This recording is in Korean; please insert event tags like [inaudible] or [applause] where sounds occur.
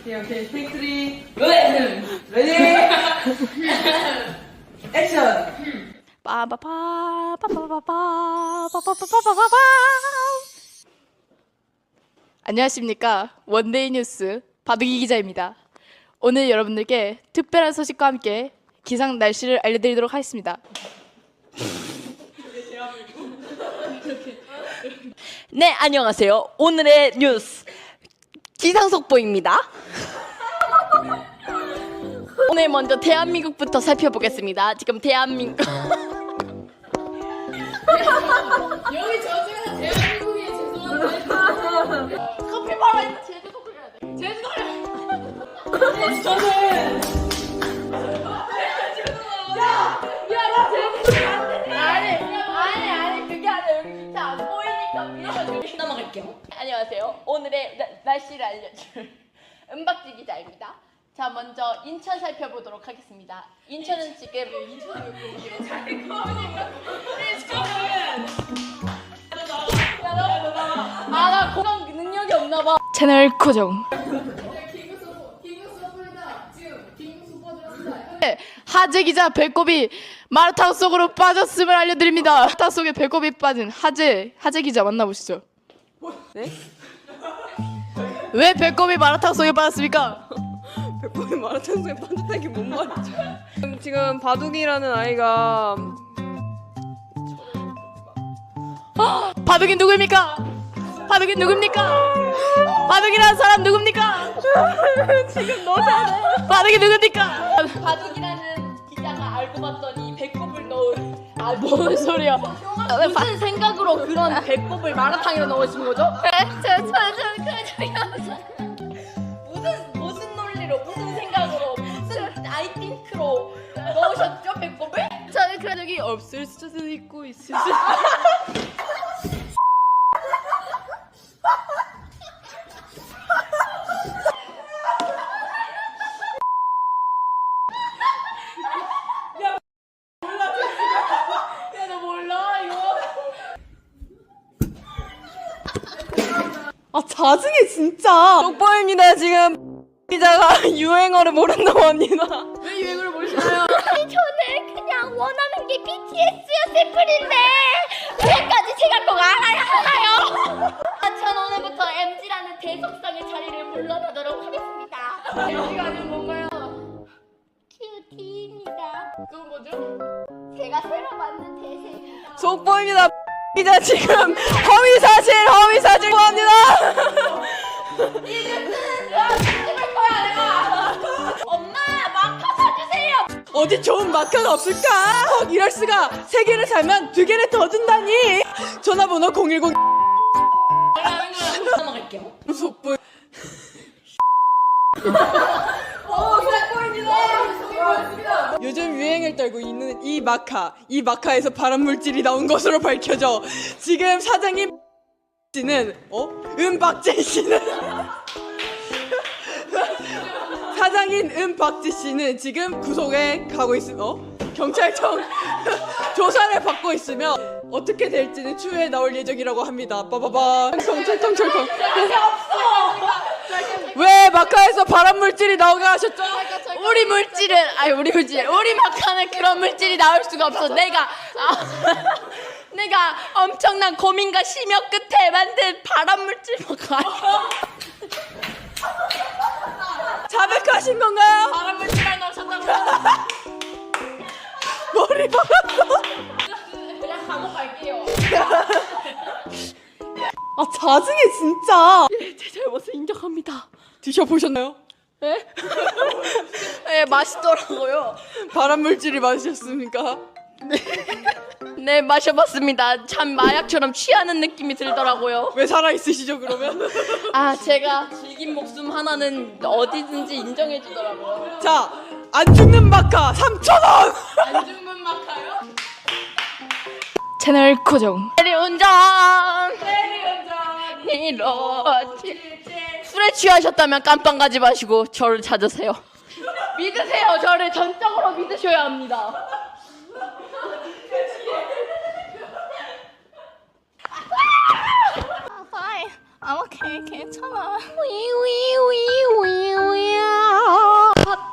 오케이 오케이 테이크 쓰리 레디 액션 빠바바 빠바바바 빠바바바바바 안녕하십니까 원데이 뉴스 바둑이 기자입니다. 오늘 여러분들께 특별한 소식과 함께 기상 날씨를 알려드리도록 하겠습니다. 네, 안녕하세요. 오늘의 뉴스 기상 속보입니다. 오늘 먼저 대한민국부터 살펴보겠습니다. 지금 대한민국 여기 저지가 대한민국이 죄송한데 커피 말아 제주도 그려야 돼. 제주도 야나 넘어갈게요. 안녕하세요. 오늘의 나- 날씨를 알려줄 [laughs] 은박지 기자입니다. 자, 먼저 인천 살펴보도록 하겠습니다. 인천은 지금 아나 공감 능력이 없나 봐. 채널 고정. 네, 하재 기자 배꼽이 마라탕 속으로 빠졌음을 알려드립니다. 마라탕 속에 배꼽이 빠진 하재 하재 기자 만나보시죠. 네? 왜 배꼽이 마라탕 속에 빠졌습니까? 배꼽이 마라탕 속에 반듯한 게뭔 말이죠 지금- 지금 바둑이라는 아이가 바둑이 누구입니까? 바둑이 누굽니까? 바둑이라는 사람 누굽니까? 지금 너 잘해. 바둑이 누굽니까? 바둑이라는 기자가 알고 봤더니 아 뭔 소리야? 무슨 생각으로 그런 배꼽을 마라탕에 넣으신 거죠? 저저저저 무슨 무슨 논리로 무슨 생각으로 무슨 아이팅크로 넣으셨죠 배꼽을? 저는 그런 적이 없을 수도 있고 있을 수도. [laughs] 야, 나 몰라, 이거. 아 짜증이 진짜 속보입니다 지금 기자가 [laughs] 유행어를 모른다고 합니다 왜 유행어를 모르시나요? 저는 그냥 원하는 게 BTS였을 뿐인데 왜까지 제가 꼭 알아야 하나요? 아, [laughs] 전 오늘부터 MG라는 대속상의 자리를 물러나도록 하겠습니다. MG가 아니면 뭔가요? 큐티입니다. 그건 뭐죠? 제가 새로 만든 대세입니다. 속보입니다 기자 지금 허위사실 허위사실 구합니다 찍을 거야 내가. 엄마 마카 사주세요. 어디 좋은 마카가 없을까? 헉, 이럴 수가 세 개를 사면 두 개를 더 준다니 전화번호 010 넘어갈게요. 속보 요즘 유행을 떨고 있는 이 마카, 이 마카에서 발암 물질이 나온 것으로 밝혀져 지금 사장님 씨는 어? 은박재 씨는? [laughs] 사장인 은박지 씨는 지금 구속에 가고 있음 어? 경찰청 [laughs] 조사를 받고 있으며 어떻게 될지는 추후에 나올 예정이라고 합니다. 빠바바 경찰청 철컹 왜 마카에서 발암 물질이 나오게 하셨죠? 우리 물질은 아니 우리 물질 우리 마카는 그런 물질이 나올 수가 없어 내가 아, [laughs] 내가 엄청난 고민과 심혈 끝에 만든 발암 물질 마카 [laughs] 자백하신 건가요? 발암 물질을 넣으셨다고 머리 박았어. 그냥 감옥 갈게요 [laughs] 아 짜증이 진짜. 제 잘못을 인정합니다 드셔보셨나요? 네 맛있더라고요 발암 물질이 맞으셨습니까? 네 마셔봤습니다 참 마약처럼 취하는 느낌이 들더라고요 왜 살아 있으시죠 그러면? 아 제가 즐긴 목숨 하나는 어디든지 인정해 주더라고요 자, 안 죽는 마카 3,000원! 안 죽는 마카요? 채널 고정 대리운전 대리운전 이렇지. 술에 취하셨다면 깜빵 가지 마시고 저를 찾으세요. 믿으세요. 저를 전적으로 믿으셔야 합니다